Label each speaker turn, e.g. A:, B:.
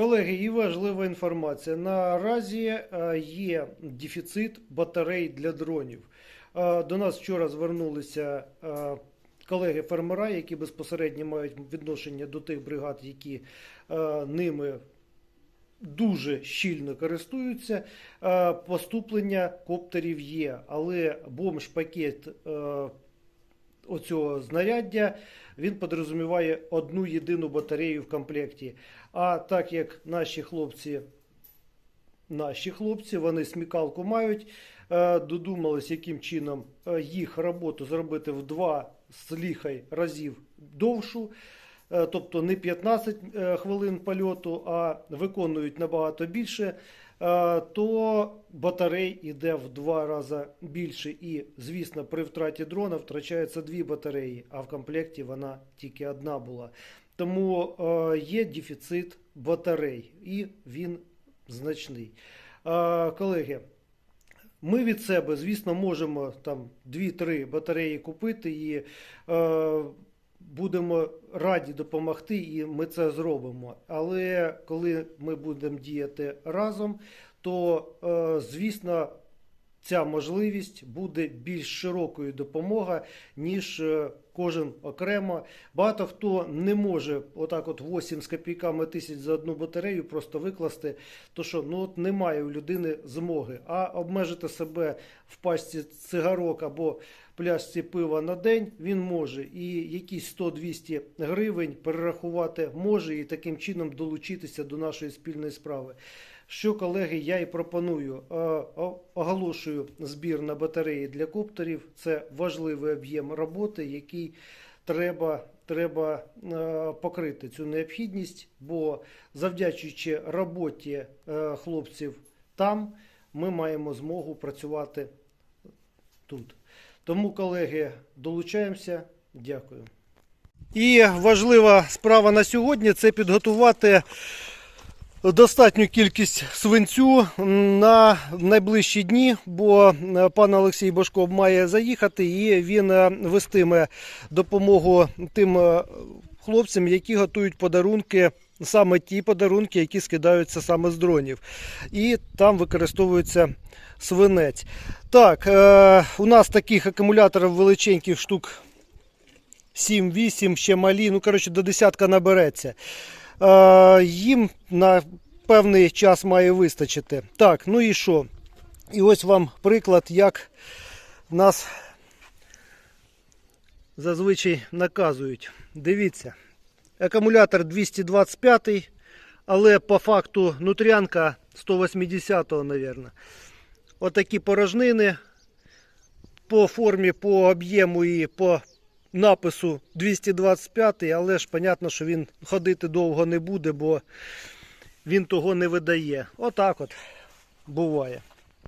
A: Колеги, і важлива інформація. Наразі е, є дефіцит батарей для дронів. Е, До нас вчора звернулися е, колеги-фермера, які безпосередньо мають відношення до тих бригад, які ними дуже щільно користуються. Поступлення коптерів є, але бомж-пакет е, оцього знаряддя він підрозуміває одну єдину батарею в комплекті. А так як наші хлопці, наші хлопці, вони смікалку мають, е, додумались, яким чином е, їх роботу зробити в два з ліхай разів довшу. Е, Тобто не 15 е, хвилин польоту, а виконують набагато більше, е, то батарей іде в два рази більше. І, звісно, при втраті дрона втрачається дві батареї, а в комплекті вона тільки одна була. Тому є дефіцит батарей, і він значний. Колеги, ми від себе, звісно, можемо там 2-3 батареї купити і будемо раді допомогти, і ми це зробимо. Але коли ми будемо діяти разом, то, е, звісно, ця можливість буде більш широкою допомога, ніж е, кожен окремо. Багато хто не може отак от 8 з копійками тисяч за одну батарею просто викласти, то що ну от немає у людини змоги. А обмежити себе в пачці цигарок або пляшці пива на день він може. І якісь 100-200 гривень перерахувати може і таким чином долучитися до нашої спільної справи. Що, колеги, я і пропоную. Е, Оголошую збір на батареї для коптерів. Це важливий об'єм роботи, який треба, треба е, покрити цю необхідність, бо завдячуючи роботі е, хлопців там, ми маємо змогу працювати тут. Тому, колеги, долучаємося. Дякую. І важлива справа на сьогодні це підготувати достатню кількість свинцю на найближчі дні, бо е, пан Олексій Бошко має заїхати і він е, вестиме допомогу тим е, хлопцям, які готують подарунки. Саме ті подарунки, які скидаються саме з дронів. І там використовується свинець. Так, у нас таких акумуляторів величеньких штук 7-8, ще малі, ну, коротше, до десятка набереться. Е, їм на певний час має вистачити. Так, ну і що? І ось вам приклад, як нас зазвичай наказують. Дивіться, акумулятор 225, але по факту нутрянка 180-го, мабуть. Отакі порожнини по формі, по об'єму і по напису 225, але ж понятно, що він ходити довго не буде, бо він того не видає. Отак от буває.